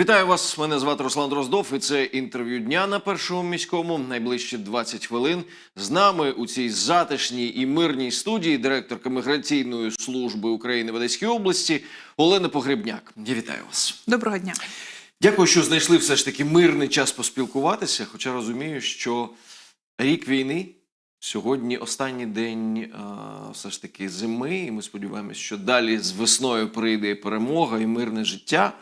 Вітаю вас. Мене звати Руслан Дроздов. І це інтерв'ю дня на першому міському. Найближчі 20 хвилин. З нами у цій затишній і мирній студії директорка міграційної служби України в Одеській області Олена Погребняк. Я вітаю вас. Доброго дня. Дякую, що знайшли все ж таки мирний час поспілкуватися. Хоча розумію, що рік війни сьогодні останній день все ж таки зими, і ми сподіваємося, що далі з весною прийде перемога і мирне життя.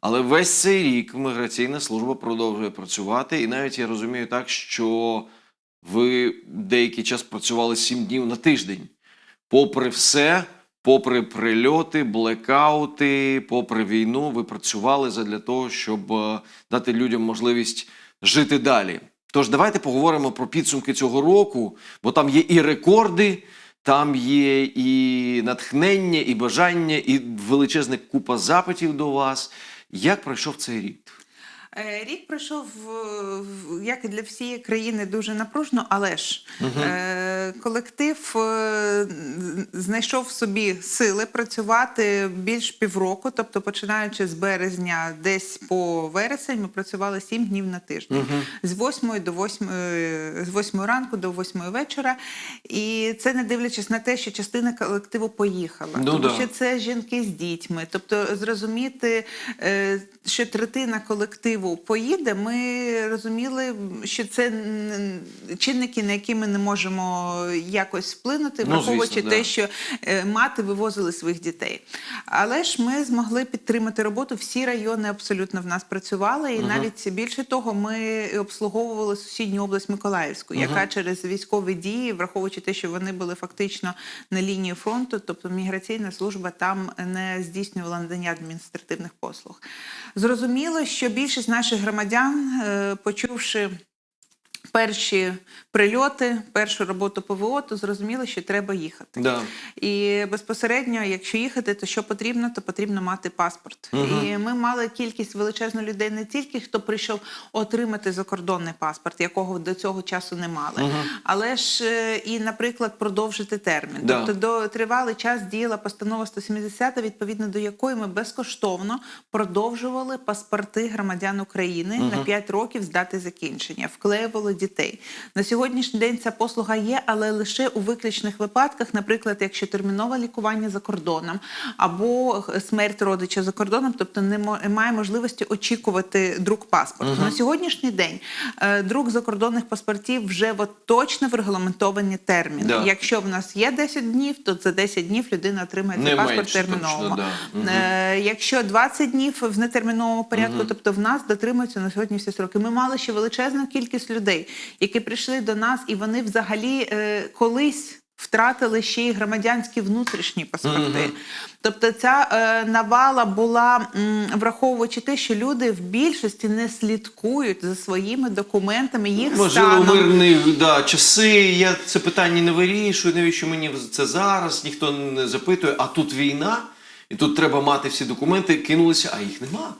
Але весь цей рік міграційна служба продовжує працювати, і навіть я розумію так, що ви деякий час працювали сім днів на тиждень. Попри все, попри прильоти, блекаути, попри війну, ви працювали задля того, щоб е, дати людям можливість жити далі. Тож давайте поговоримо про підсумки цього року, бо там є і рекорди, там є і натхнення, і бажання, і величезна купа запитів до вас. Як пройшов цей рік? Е, Рік пройшов, е, як і для всієї країни, дуже напружено, але ж е, колектив знайшов в собі сили працювати більш півроку, тобто починаючи з березня, десь по вересень, ми працювали сім днів на тиждень. З 8 до 8, з 8 ранку до 8 вечора. І це не дивлячись на те, що частина колективу поїхала. Ну тому да. що це жінки з дітьми. Тобто зрозуміти, що третина колективу поїде, ми розуміли, що це чинники, на які ми не можемо якось вплинути, Ну, враховуючи звісно, те, да. що е, мати вивозили своїх дітей. Але ж ми змогли підтримати роботу. Всі райони абсолютно в нас працювали, і навіть більше того, ми обслуговували сусідню область Миколаївську, яка через військові дії, враховуючи те, що вони були фактично на лінії фронту, тобто міграційна служба там не здійснювала надання адміністративних послуг. Зрозуміло, що більшість наших громадян, е, почувши перші прильоти, першу роботу ПВО, то зрозуміло, що треба їхати. Да. І безпосередньо, якщо їхати, то що потрібно, то потрібно мати паспорт. І ми мали кількість величезну людей не тільки хто прийшов отримати закордонний паспорт, якого до цього часу не мали, але ж е, і, наприклад, продовжити термін. Да. Тобто до тривалий час діяла постанова 170, відповідно до якої ми безкоштовно продовжували паспорти громадян України на 5 років з дати закінчення, вклеювали дітей. На сьогоднішній день ця послуга є, але лише у виключних випадках, наприклад, якщо термінове лікування за кордоном або смерть родича за кордоном, тобто немає можливості очікувати друк паспорту. На сьогоднішній день е, друк закордонних паспортів вже от точно в регламентовані терміни. Да. Якщо в нас є 10 днів, то за 10 днів людина отримає цей паспорт терміново. точно, да. Е, Якщо 20 днів в нетерміновому порядку, тобто в нас дотримуються на сьогодні всі сроки. Ми мали ще величезну кількість людей, які прийшли до нас, і вони взагалі е, колись. Втратили ще й громадянські внутрішні паспорти. Тобто ця е, навала була, м, враховуючи те, що люди в більшості не слідкують за своїми документами, їх Можливо, станом. мирні да, часи. Я це питання не вирішую. Навіщо мені це зараз? Ніхто не запитує. А тут війна, і тут треба мати всі документи. Кинулися, а їх нема.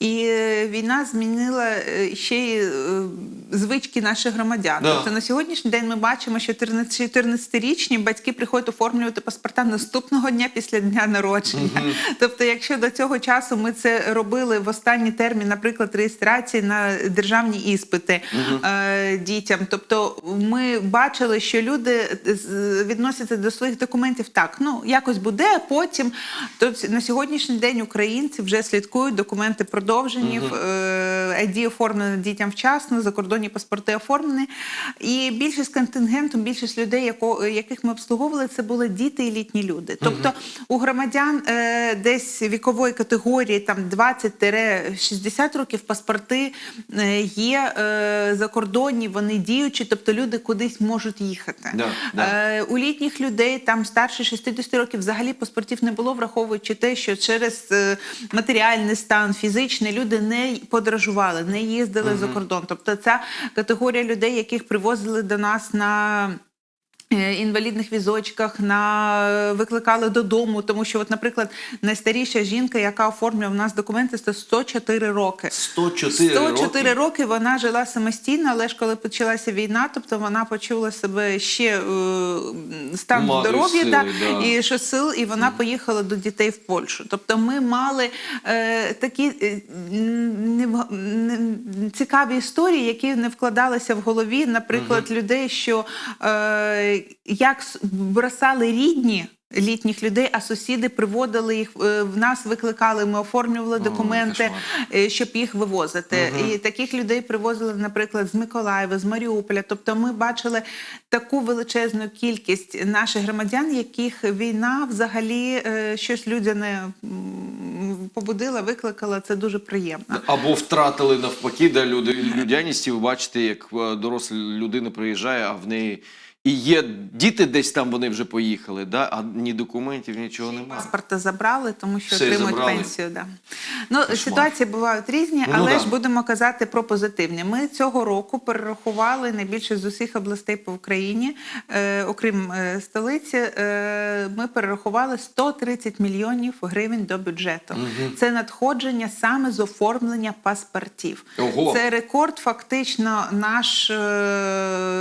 І е, війна змінила е, ще й е, звички наших громадян. Да. Тобто на сьогоднішній день ми бачимо, що 14 14-річні батьки приходять оформлювати паспорта наступного дня після дня народження. Тобто, якщо до цього часу ми це робили в останній термін, наприклад, реєстрації на державні іспити е, дітям, тобто ми бачили, що люди відносяться до своїх документів так, ну якось буде, а потім. Тобто на сьогоднішній день українці вже слідкують документи продовжені, е, ID оформлені дітям вчасно, закордонні паспорти оформлені. І більшість контингенту, більшість людей, яко, яких ми обслуговували, це були діти і літні люди. Тобто у громадян е, десь вікової категорії там 20-60 років паспорти е, є е, закордонні, вони діючі, тобто люди кудись можуть їхати. Да, да. Е, у літніх людей там старше 60 років взагалі паспортів не було, враховуючи те, що через е, матеріальний стан, фізичний люди не подорожували, не їздили за кордон. Тобто ця категорія людей, яких привозили до нас на інвалідних візочках, на викликали додому, тому що, от, наприклад, найстаріша жінка, яка оформлює в нас документи, це 104 роки. 104, 104 роки. роки вона жила самостійно, але ж коли почалася війна, тобто вона почула себе ще е, стан здоров'я сили, да, да. і що сил, і вона поїхала до дітей в Польщу. Тобто ми мали е, такі е, не, не, цікаві історії, які не вкладалися в голові, наприклад, людей, що е, як бросали рідні. Літніх людей, а сусіди приводили їх е, в нас, викликали, ми оформлювали документи, кошмар. е, щоб їх вивозити. І таких людей привозили, наприклад, з Миколаєва, з Маріуполя. Тобто, ми бачили таку величезну кількість наших громадян, яких війна взагалі е, щось людяне побудила, викликала. Це дуже приємно. Або втратили навпаки, да, люди, людяність, і ви бачите, як доросла людина приїжджає, а в неї і є діти десь там, вони вже поїхали, да, а ні документів, нічого немає. Паспорта забрали, тому що Все отримують забрали. пенсію. Да. Ну, ситуації бувають різні, Ну, але да. ж будемо казати про позитивні. Ми цього року перерахували найбільше з усіх областей по Україні, е, окрім е, столиці. Е, ми перерахували 130 мільйонів гривень до бюджету. Це надходження саме з оформлення паспортів. Ого. Це рекорд, фактично, наш е,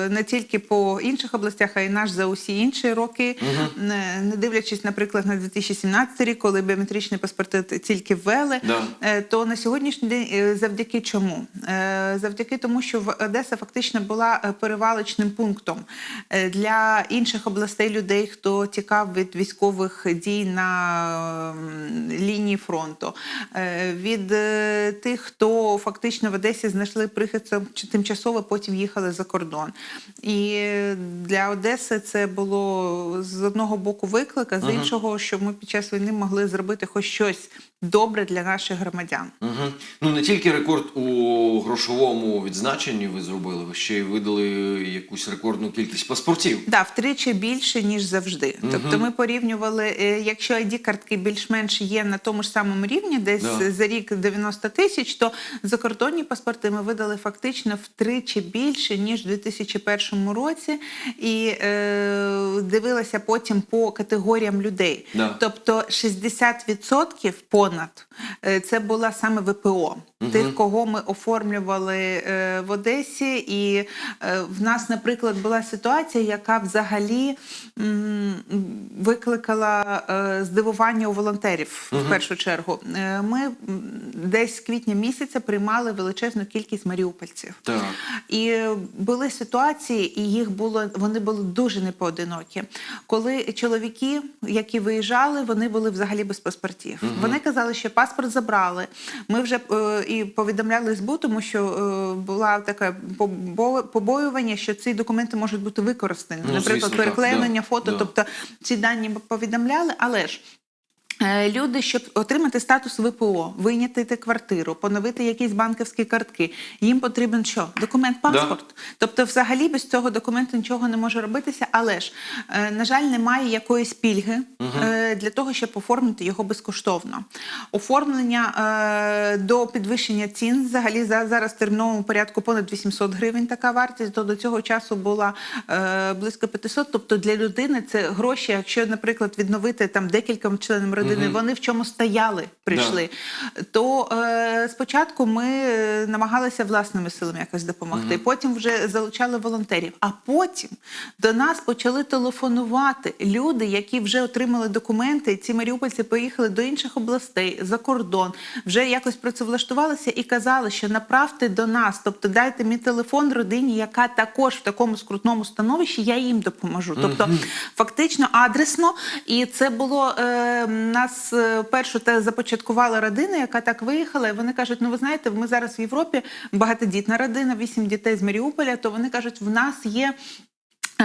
не тільки по інших областях, а й наш за усі інші роки. Не, не дивлячись, наприклад, на 2017 рік, коли біометричні паспорти тільки ввели, Да. е, то на сьогоднішній день е, завдяки чому? Завдяки тому, що в- Одеса фактично була перевалочним пунктом для інших областей людей, хто тікав від військових дій на лінії фронту, від тих, хто фактично в Одесі знайшли прихисток тимчасово потім їхали за кордон. І для Одеси це було з одного боку виклик, а з іншого, щоб ми під час війни могли зробити хоч щось добре для наших громадян. Угу. Ну не тільки рекорд у грошовому відзначенні ви зробили, ви ще й видали якусь рекордну кількість паспортів. Да, втричі більше ніж завжди. Тобто ми порівнювали, е, якщо id картки більш-менш є на тому ж самому рівні, десь Да. за рік 90 тисяч, то закордонні паспорти ми видали фактично втричі більше ніж у 2001 році, і е, дивилася потім по категоріям людей. Да. Тобто 60% понад е, це була саме ВПО. Тих, кого ми оформлювали е, в Одесі, і е, в нас, наприклад, була ситуація, яка взагалі викликала здивування у волонтерів в першу чергу. Ми десь з квітня місяця приймали величезну кількість маріупольців. Так. І були ситуації, і їх було вони були дуже непоодинокі. Коли чоловіки, які виїжджали, вони були взагалі без паспортів. Вони казали, що паспорт забрали. Ми вже е, і повідомляли СБУ, тому що е, була таке побо- побоювання, що ці документи можуть бути використані. Ну, Наприклад, переклеєння да, фото. да. Тобто ці дані повідомляли, але ж. Е, Люди, щоб отримати статус ВПО, вийняти квартиру, поновити якісь банківські картки, їм потрібен що? Документ паспорт. Тобто, взагалі без цього документу нічого не може робитися. Але ж, е, на жаль, немає якоїсь пільги е, для того, щоб оформити його безкоштовно. Оформлення до підвищення цін взагалі за зараз в терміновому порядку понад 800 гривень така вартість. То до цього часу була близько 500. Тобто для людини це гроші. Якщо, наприклад, відновити там декільком членам родини, вони в чому стояли, прийшли. То е, спочатку ми е, намагалися власними силами якось допомогти. Потім вже залучали волонтерів. А потім до нас почали телефонувати люди, які вже отримали документи. і Ці маріупольці поїхали до інших областей за кордон, вже якось працевлаштувалися і казали, що направте до нас, тобто дайте мій телефон родині, яка також в такому скрутному становищі, я їм допоможу. Тобто, фактично адресно, і це було е, нас е, першу те започаткувала родина, яка так виїхала. Вони кажуть: ну ви знаєте, ми зараз в Європі багатодітна родина, вісім дітей з Маріуполя. То вони кажуть, в нас є.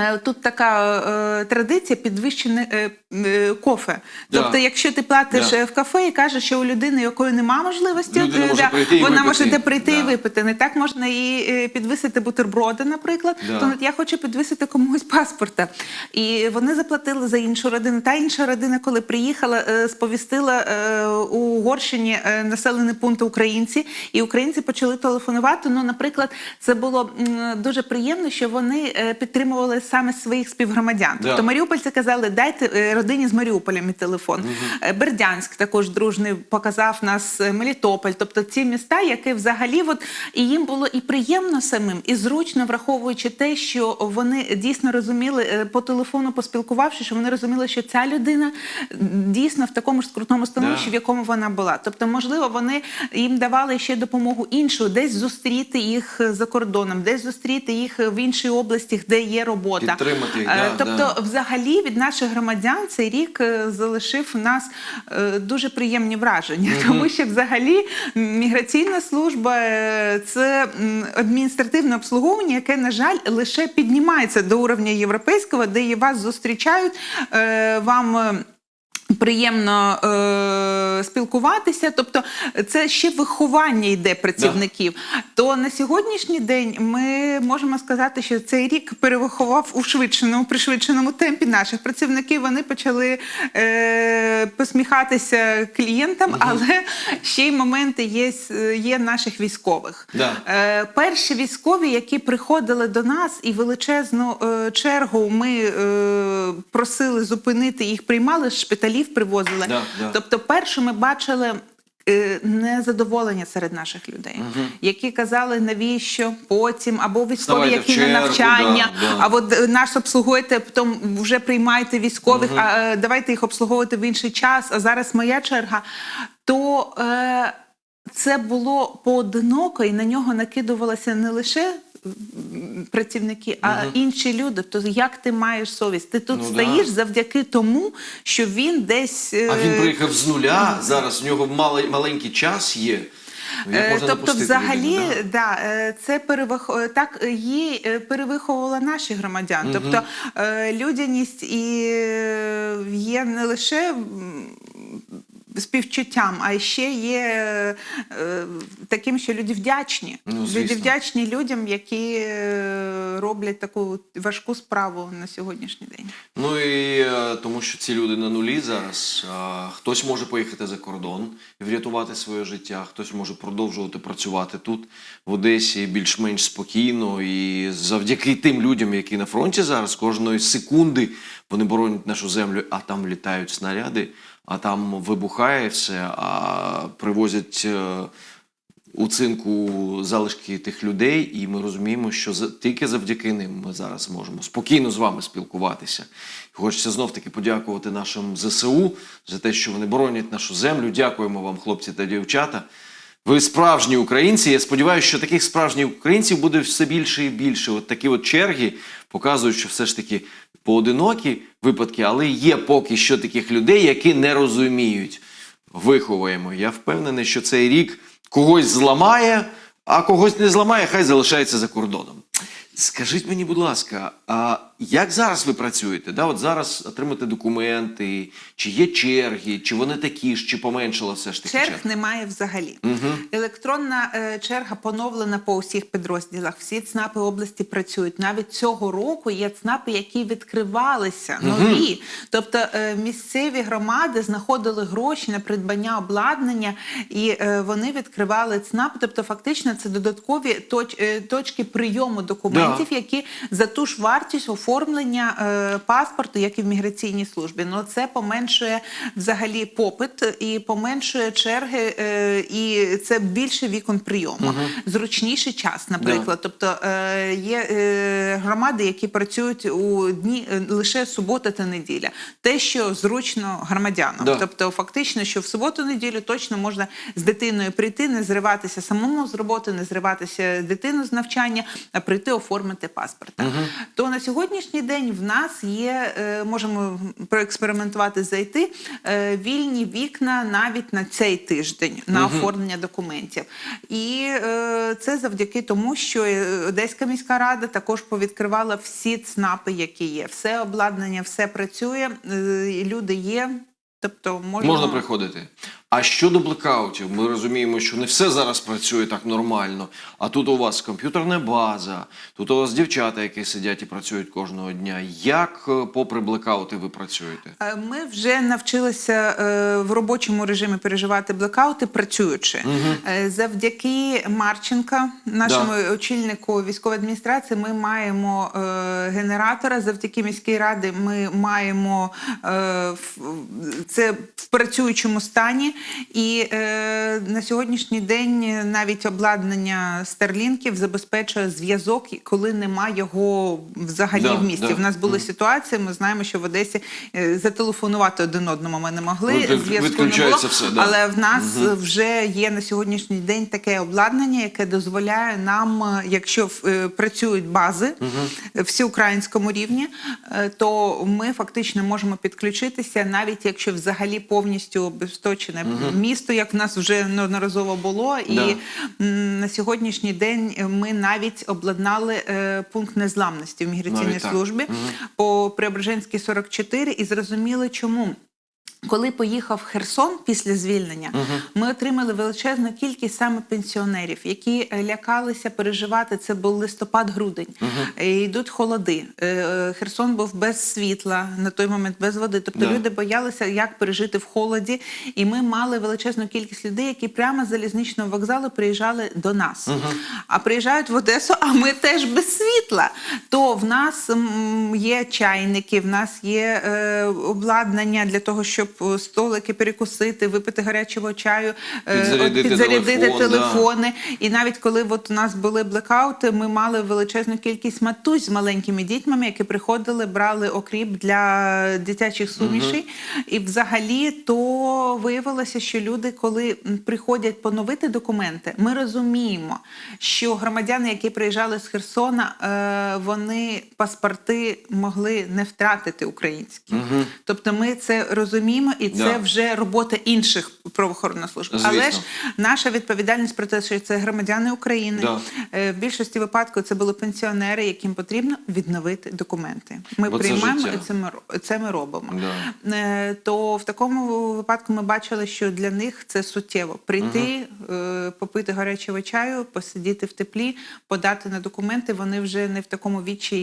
Е, Тут така е, традиція підвищене е, е, кофе. Да. Тобто, якщо ти платиш Да. е, в кафе і кажеш, що у людини, якої немає можливості, Людина е, може да, прийти і вона може де прийти і випити. Не так можна і підвисити бутерброди, наприклад. Да. То я хочу підвисити комусь паспорта. І вони заплатили за іншу родину. Та інша родина, коли приїхала, сповістила е, у Угорщині е, населений пункт українці, і українці почали телефонувати. Ну, наприклад, це було м, дуже приємно, що вони підтримували саме своїх співгромадян. Да. Тобто маріупольці казали, дайте е, родині з Маріуполя мій телефон. Е, Бердянськ також дружний показав нас е, Мелітополь. Тобто ці міста, які взагалі от, і їм було і приємно самим, і зручно враховуючи те, що вони дійсно розуміли по телефону, поспілкувавши, що вони розуміли, що ця людина дійсно в такому ж скрутному становищі, Да. в якому вона була. Тобто, можливо, вони їм давали ще допомогу іншу, десь зустріти їх за кордоном, десь зустріти їх в іншій області, де є робота. Підтримати їх, Е, да, тобто, да. взагалі, від наших громадян цей рік е, залишив у нас е, дуже приємні враження, тому що взагалі міграційна служба це адміністративне обслуговування, яке, на жаль, лише піднімається до уровня європейського, де вас зустрічають вам. Приємно е, спілкуватися, тобто це ще виховання йде працівників. То на сьогоднішній день ми можемо сказати, що цей рік перевиховав у швидшеному, пришвидшеному темпі наших працівників. Вони почали е, посміхатися клієнтам, але ще й моменти є, є наших військових. Да. Е, перші військові, які приходили до нас, і величезну е, чергу ми е, просили зупинити, їх приймали з шпиталів, привозили. Да, да. Тобто, перше ми бачили. е, Незадоволення серед наших людей, які казали, навіщо потім, або військові, які на навчання, да, да. а от е, нас обслугуєте, потім вже приймаєте військових, а е, давайте їх обслуговувати в інший час, а зараз моя черга. То е, це було поодиноко, і на нього накидувалося не лише працівники, а інші люди. То як ти маєш совість? Ти тут Ну, стоїш да. завдяки тому, що він десь. е, А він приїхав з нуля. Зараз в нього мали- маленький час є. Е, Тобто, взагалі, людину, да? да, е, це перевих... е, так її е, перевиховувала наші громадян. Тобто е, людяність і е, є не лише співчуттям, а ще є е, таким, що люди вдячні. Ну, люди вдячні людям, які е, роблять таку важку справу на сьогоднішній день. Ну і е, тому, що ці люди на нулі зараз. Хтось може поїхати за кордон і врятувати своє життя, хтось може продовжувати працювати тут, в Одесі, більш-менш спокійно. І завдяки тим людям, які на фронті зараз, кожної секунди вони боронять нашу землю, а там літають снаряди, а там вибухає все, а привозять. е, у цинку залишки тих людей, і ми розуміємо, що тільки завдяки ним ми зараз можемо спокійно з вами спілкуватися. Хочеться знов таки подякувати нашим ЗСУ за те, що вони боронять нашу землю. Дякуємо вам, хлопці та дівчата. Ви справжні українці. Я сподіваюся, що таких справжніх українців буде все більше і більше. От такі от черги показують, що все ж таки поодинокі випадки, але є поки що таких людей, які не розуміють виховуємо. Я впевнений, що цей рік когось зламає, а когось не зламає, хай залишається за кордоном. Скажіть мені, будь ласка, а як зараз ви працюєте? Да, от зараз отримати документи, чи є черги, чи вони такі ж, чи поменшало все ж таки Черг черг? немає взагалі. Мгм. Електронна е, черга поновлена по усіх підрозділах. Всі ЦНАПи області працюють. Навіть цього року є ЦНАПи, які відкривалися нові. Тобто е, місцеві громади знаходили гроші на придбання обладнання, і е, вони відкривали ЦНАПи. Тобто, фактично, це додаткові точ, е, точки прийому документів, які за ту ж вартість оформлення е, паспорту, як і в міграційній службі. Ну це поменшує взагалі попит і поменшує черги, е, і це більше вікон прийому, зручніший час, наприклад. Тобто е, є е, громади, які працюють у дні е, лише субота та неділя, те, що зручно громадянам. Да. Тобто, фактично, що в суботу-неділю точно можна з дитиною прийти, не зриватися самому з роботи, не зриватися дитину з навчання, а прийти оформити паспорта. То на сьогоднішній день в нас є, е, можемо проекспериментувати, зайти е, вільні вікна навіть на цей тиждень на оформлення документів. І е, це завдяки тому, що Одеська міська рада також повідкривала всі ЦНАПи, які є. Все обладнання, все працює, люди є. Тобто можна, Можна приходити. А щодо блекаутів, ми розуміємо, що не все зараз працює так нормально. А тут у вас комп'ютерна база, тут у вас дівчата, які сидять і працюють кожного дня. Як, е, попри блекаути, ви працюєте? Е, Ми вже навчилися е, в робочому режимі переживати блекаути, працюючи. Е, Завдяки Марченка, нашому очільнику військової адміністрації, ми маємо генератора. Завдяки міській раді ми маємо це в працюючому стані. І е, на сьогоднішній день навіть обладнання старлінків забезпечує зв'язок, коли немає його взагалі Да, в місті. да. В нас були ситуації. Ми знаємо, що в Одесі е, зателефонувати один одному ми не могли. Ну, зв'язку не було. все, да. Але в нас вже є на сьогоднішній день таке обладнання, яке дозволяє нам, е, якщо е, працюють бази е, всеукраїнському рівні, е, то ми фактично можемо підключитися, навіть якщо взагалі повністю обесточене місто, як в нас вже неодноразово було, і Да. на сьогоднішній день ми навіть обладнали е, пункт незламності в міграційній службі по Преображенській 44 і зрозуміли, чому. Коли поїхав Херсон після звільнення, ми отримали величезну кількість саме пенсіонерів, які е, лякалися переживати. Це був листопад-грудень. Е, Йдуть холоди. Е, Херсон був без світла на той момент, без води. Тобто Да. люди боялися, як пережити в холоді. І ми мали величезну кількість людей, які прямо з залізничного вокзалу приїжджали до нас. А приїжджають в Одесу, а ми теж без світла. То в нас є чайники, в нас є обладнання для того, щоб столики перекусити, випити гарячого чаю, е, Підзарядити підзарядити телефон, да. телефони. І навіть коли от у нас були блекаути, ми мали величезну кількість матусь з маленькими дітьми, які приходили, брали окріп для дитячих сумішей. І взагалі то виявилося, що люди, коли приходять поновити документи, ми розуміємо, що громадяни, які приїжджали з Херсона, е, вони паспорти могли не втратити українські. Тобто ми це розуміємо, і це Да. вже робота інших правоохоронних служб. Звісно. Але ж наша відповідальність про те, що це громадяни України. Да. Е, В більшості випадків це були пенсіонери, яким потрібно відновити документи. Ми Бо приймаємо життя. і це ми, це ми робимо. Да. Е, То в такому випадку ми бачили, що для них це суттєво прийти, е, попити гарячого чаю, посидіти в теплі, подати на документи. Вони вже не в такому е,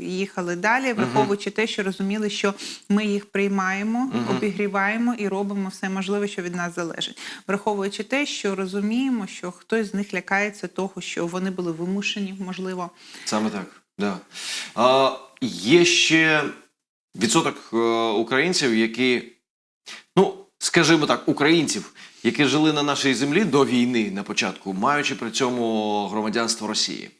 їхали далі, враховуючи те, що розуміли, що ми їх приймаємо, обігріваємо і робимо все можливе, що від нас залежить. Враховуючи те, що розуміємо, що хтось з них лякається того, що вони були вимушені, можливо. Саме так. Да. А, є ще відсоток е, українців, які, ну, скажімо так, українців, які жили на нашій землі до війни на початку, маючи при цьому громадянство Росії.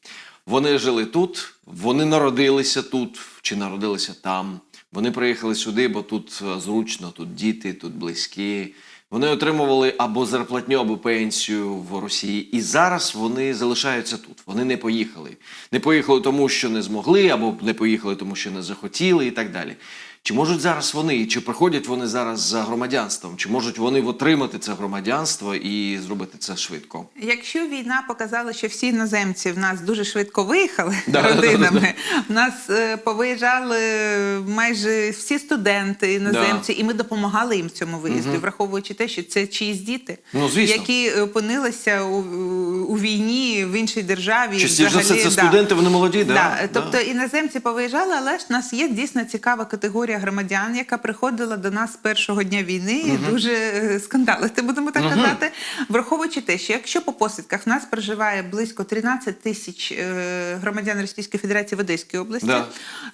Вони жили тут, вони народилися тут чи народилися там. Вони приїхали сюди, бо тут е, зручно, тут діти, тут близькі. Вони отримували або зарплатню, або пенсію в Росії. І зараз вони залишаються тут. Вони не поїхали. Не поїхали тому, що не змогли, або не поїхали тому, що не захотіли, і так далі. Чи можуть зараз вони, чи приходять вони зараз за громадянством, чи можуть вони отримати це громадянство і зробити це швидко? Якщо війна показала, що всі іноземці в нас дуже швидко виїхали Да, родинами, в нас е, повиїжджали майже всі студенти іноземці, і ми допомагали їм в цьому виїзді, враховуючи те, що це чиїсь діти, Ну, звісно. які опинилися у, у війні в іншій державі. Частіше за все, це да. студенти, вони молоді, да? Да. Да. Тобто іноземці повиїжджали, але ж в нас є дійсно цікава категорія громадян, яка приходила до нас з першого дня війни і дуже е, скандалити, будемо так казати. Враховуючи те, що якщо по посвідках в нас проживає близько 13 тисяч е, громадян Російської Федерації в Одеській області, Да.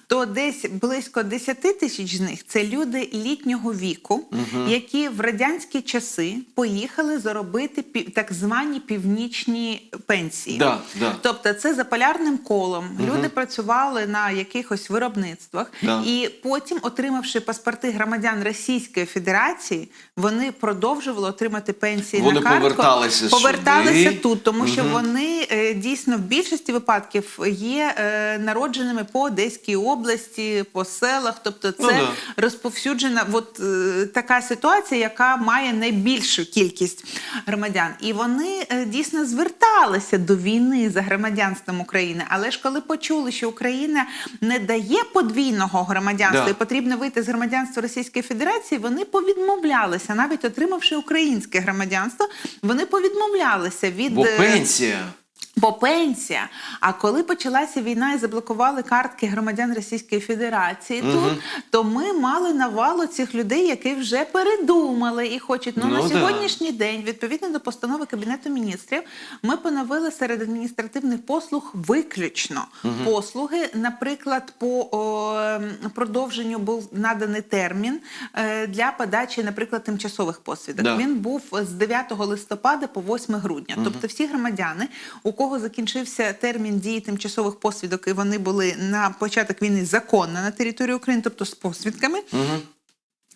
то десь близько 10 тисяч з них це люди літнього віку, які в радянські часи поїхали заробити так звані північні пенсії. Да, да. Тобто це за полярним колом. Люди працювали на якихось виробництвах, Да. і потім, отримавши паспорти громадян Російської Федерації, вони продовжували отримати пенсії Вони на картку. поверталися поверталися сюди. тут, тому що вони е, дійсно в більшості випадків є е, народженими по Одеській області, по селах. Тобто, це Ну да. розповсюджена от, е, така ситуація, яка має найбільшу кількість громадян. І вони дійсно зверталися до війни за громадянством України. Але ж коли почули, що Україна не дає подвійного громадянства Да. і потрібно потрібно вийти з громадянства Російської Федерації, вони повідмовлялися, навіть отримавши українське громадянство, вони повідмовлялися від Бо е, пенсія. Бо пенсія. А коли почалася війна і заблокували картки громадян Російської Федерації тут, то ми мали навалу цих людей, які вже передумали і хочуть. Ну, Ну, на да. сьогоднішній день, відповідно до постанови Кабінету міністрів, ми поновили серед адміністративних послуг виключно послуги. Наприклад, по о, продовженню був наданий термін е, для подачі, наприклад, тимчасових посвідок. Да. Він був з 9 листопада по 8 грудня. Тобто всі громадяни, у кого закінчився термін дії тимчасових посвідок, і вони були на початок війни законно на території України, тобто з посвідками.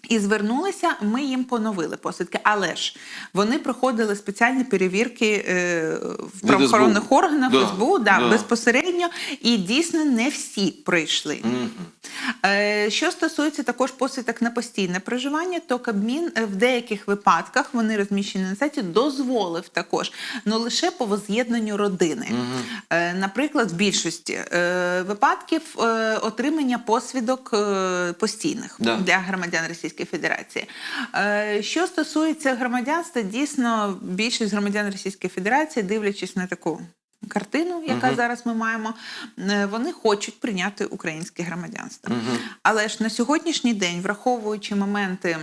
І звернулися, ми їм поновили посвідки. Але ж вони проходили спеціальні перевірки е, в правоохоронних органах Да, СБУ, да, да. безпосередньо, і дійсно не всі пройшли. Е, Що стосується також посвідок на постійне проживання, то Кабмін е, в деяких випадках вони розміщені на сайті, дозволив також, але лише по воз'єднанню родини. Е, Наприклад, в більшості е, випадків е, отримання посвідок е, постійних Да. для громадян Російської Федерації. Е, Що стосується громадянства, дійсно більшість громадян Російської Федерації, дивлячись на таку. Картину, яка зараз ми маємо, е, вони хочуть прийняти українське громадянство. Але ж на сьогоднішній день, враховуючи моменти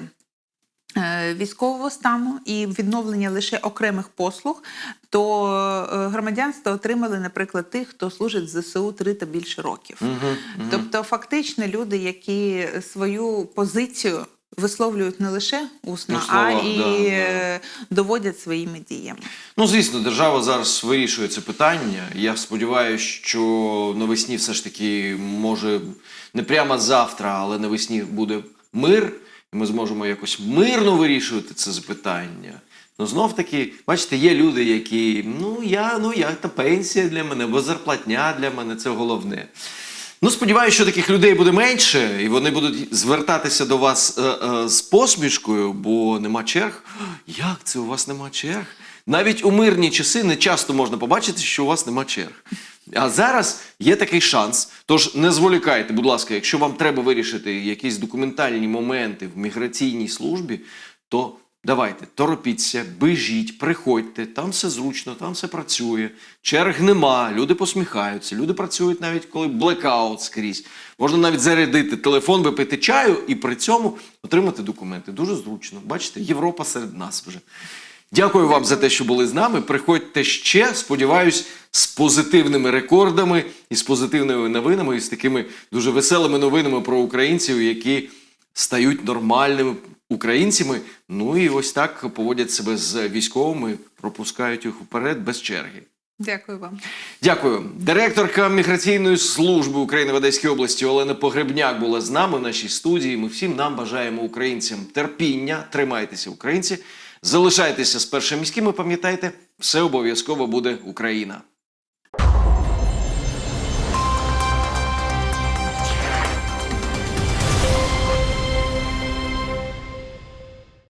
е, військового стану і відновлення лише окремих послуг, то громадянство отримали, наприклад, тих, хто служить в ЗСУ три та більше років. Тобто, фактично, люди, які свою позицію. Висловлюють не лише усно, Ну, слова, а і да. е, доводять своїми діями. Ну, звісно, держава зараз вирішує це питання. Я сподіваюся, що навесні все ж таки, може, не прямо завтра, але навесні буде мир, і ми зможемо якось мирно вирішувати це запитання. Ну, знов таки, бачите, є люди, які ну я, ну я та пенсія для мене, бо зарплатня для мене це головне. Ну, сподіваюся, що таких людей буде менше, і вони будуть звертатися до вас е, е, з посмішкою, бо нема черг. Як це у вас нема черг? Навіть у мирні часи не часто можна побачити, що у вас нема черг. А зараз є такий шанс. Тож не зволікайте, будь ласка, якщо вам треба вирішити якісь документальні моменти в міграційній службі, то давайте, торопіться, бежіть, приходьте, там все зручно, там все працює. Черг нема, люди посміхаються, люди працюють навіть коли блекаут скрізь. Можна навіть зарядити телефон, випити чаю і при цьому отримати документи. Дуже зручно. Бачите, Європа серед нас вже. Дякую вам за те, що були з нами. Приходьте ще, сподіваюсь, з позитивними рекордами і з позитивними новинами, і з такими дуже веселими новинами про українців, які стають нормальними українцями. Ну і ось так поводять себе з військовими, пропускають їх вперед без черги. Дякую вам. Дякую. Директорка міграційної служби України в Одеській області Олена Погребняк була з нами в нашій студії. Ми всім нам бажаємо українцям терпіння. Тримайтеся, українці. Залишайтеся з першим міським. і Пам'ятайте, все обов'язково буде Україна.